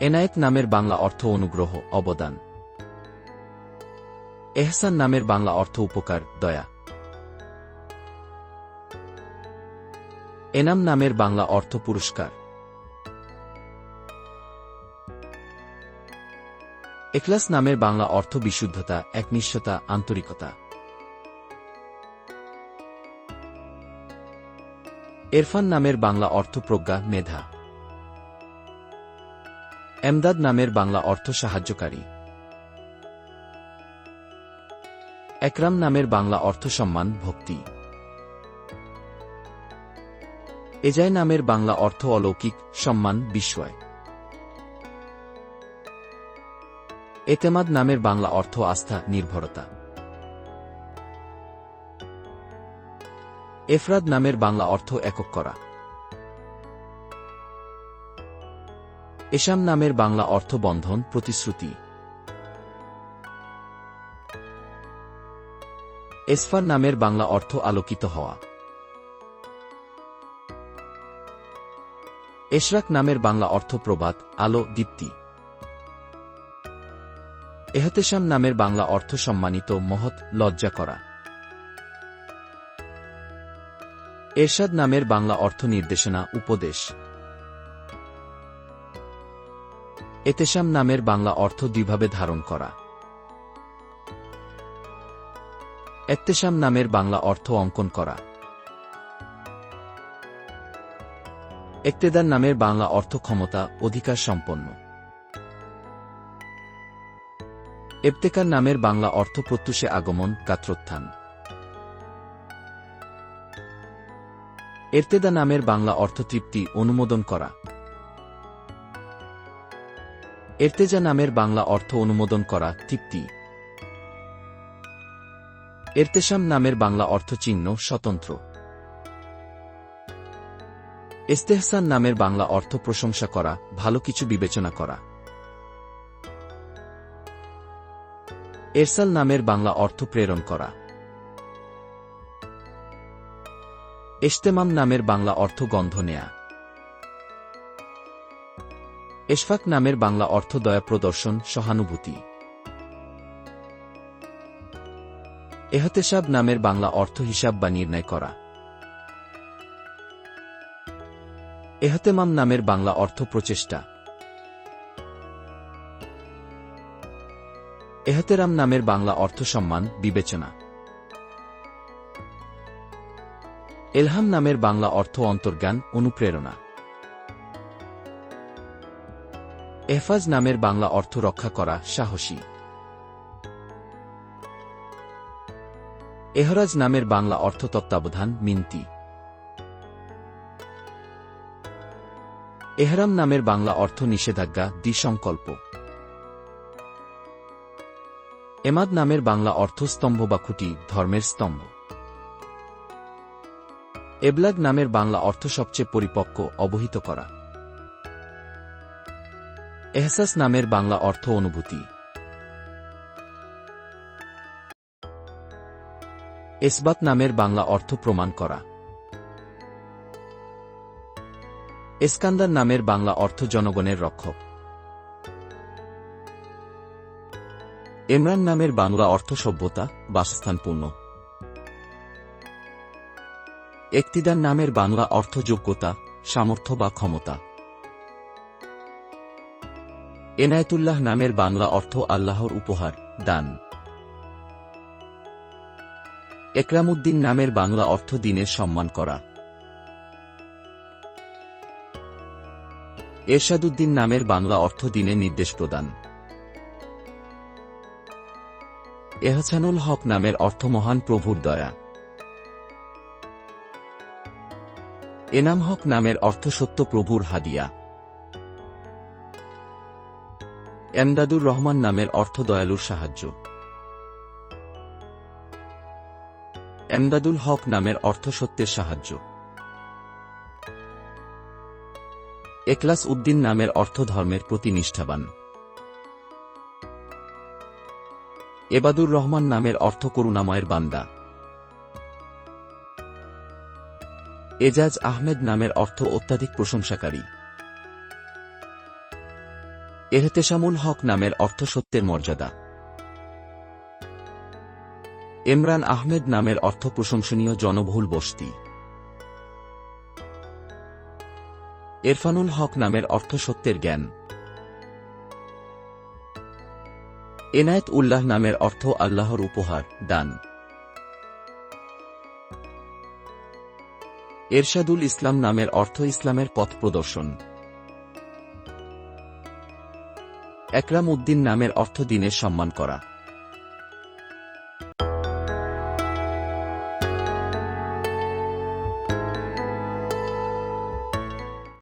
এনায়েত নামের বাংলা অর্থ অনুগ্রহ, অবদান। এহসান নামের বাংলা অর্থ উপকার, দয়া। এনাম নামের বাংলা অর্থ পুরস্কার। এখলাস নামের বাংলা অর্থ বিশুদ্ধতা, একনিষ্ঠতা, আন্তরিকতা। এরফান নামের বাংলা অর্থ প্রজ্ঞা, মেধা। এমদাদ নামের বাংলা অর্থ সাহায্যকারী। একরাম নামের বাংলা অর্থ সম্মান, ভক্তি। এজায় নামের বাংলা অর্থ অলৌকিক, সম্মান, বিস্ময়। এতেমাদ নামের বাংলা অর্থ আস্থা, নির্ভরতা। এফরাদ নামের বাংলা অর্থ একক করা। এশাম নামের বাংলা অর্থ বন্ধন প্রতিশ্রুতি। এসফার নামের বাংলা অর্থ আলোকিত হওয়া। এশরাক নামের বাংলা অর্থ প্রবাদ, আলো, দীপ্তি। এহতেশাম নামের বাংলা অর্থ সম্মানিত, মহৎ, লজ্জা করা। এরশাদ নামের বাংলা অর্থ নির্দেশনা, উপদেশ। এতেশাম নামের বাংলা অর্থ দুইভাবে ধারণ করা। একতেশাম নামের বাংলা অর্থ অঙ্কন করা। একতেদার নামের বাংলা অর্থ ক্ষমতা, অধিকার সম্পন্ন। এবতেকার নামের বাংলা অর্থ প্রত্যুষে আগমন, গাত্রোত্থান। এর্তেদা নামের বাংলা অর্থ তৃপ্তি, অনুমোদন করা। এর্তেজা নামের বাংলা অর্থ অনুমোদন করা তৃপ্তি। এর্তেশাম নামের বাংলা অর্থ চিহ্ন স্বতন্ত্র। এস্তেহসান নামের বাংলা অর্থ প্রশংসা করা, ভালো কিছু বিবেচনা করা। এরসাল নামের বাংলা অর্থ প্রেরণ করা। এস্তেমাম নামের বাংলা অর্থ গন্ধ নেয়া। এশফাক নামের বাংলা অর্থ দয়া প্রদর্শন সহানুভূতি। এহতেসাব নামের বাংলা অর্থ হিসাব বা নির্ণয় করা। এহতেমাম নামের বাংলা অর্থ প্রচেষ্টা। এহতেরাম নামের বাংলা অর্থ সম্মান, বিবেচনা। এলহাম নামের বাংলা অর্থ অন্তর্জ্ঞান, অনুপ্রেরণা। এহফাজ নামের বাংলা অর্থ রক্ষা করা সাহসী। এহরাজ নামের বাংলা অর্থ তত্ত্বাবধান মিনতি। এহরাম নামের বাংলা অর্থ নিষেধাজ্ঞা, দ্বিসংকল্প। এমাদ নামের বাংলা অর্থ স্তম্ভ বা খুঁটি, ধর্মের স্তম্ভ। এবলাগ নামের বাংলা অর্থ সবচেয়ে পরিপক্ক, অবহিত করা। এহসাস নামের বাংলা অর্থ অনুভূতি। এসবাত নামের বাংলা অর্থ প্রমাণ করা। এসকান্দার নামের বাংলা অর্থ জনগণের রক্ষক। এমরান নামের বাংলা অর্থ সভ্যতা বাসস্থানপূর্ণ একতিদার নামের বাংলা অর্থ যোগ্যতা, সামর্থ্য বা ক্ষমতা। এনায়েতুল্লাহ নামের বাংলা অর্থ আল্লাহর উপহার, দান। একরামুদ্দিন নামের বাংলা অর্থ দিনের সম্মান করা। এরশাদুদ্দিন নামের বাংলা অর্থ দিনে নির্দেশ প্রদান। এহসানুল হক নামের অর্থ মহান প্রভুর দয়া। এনাম হক নামের অর্থ সত্য প্রভুর হাদিয়া। এমদাদুর রহমান নামের অর্থ দয়ালুর সাহায্য। এমদাদুল হক নামের অর্থ সত্যের সাহায্য। একলাস উদ্দিন নামের অর্থ ধর্মের প্রতি নিষ্ঠাবান। এবাদুর রহমান নামের অর্থ করুণাময়ের বান্দা। এজাজ আহমেদ নামের অর্থ অত্যাধিক প্রশংসাকারী। এহতেশামুল হক নামের অর্থ সত্যের মর্যাদা। এমরান আহমেদ নামের অর্থ প্রশংসনীয় জনবহুল বস্তি। এরফানুল হক নামের অর্থ সত্যের জ্ঞান। এনায়েত উল্লাহ নামের অর্থ আল্লাহর উপহার, দান। এরশাদুল ইসলাম নামের অর্থ ইসলামের পথ প্রদর্শন। একরাম উদ্দিন নামের অর্থ দিনের সম্মান করা।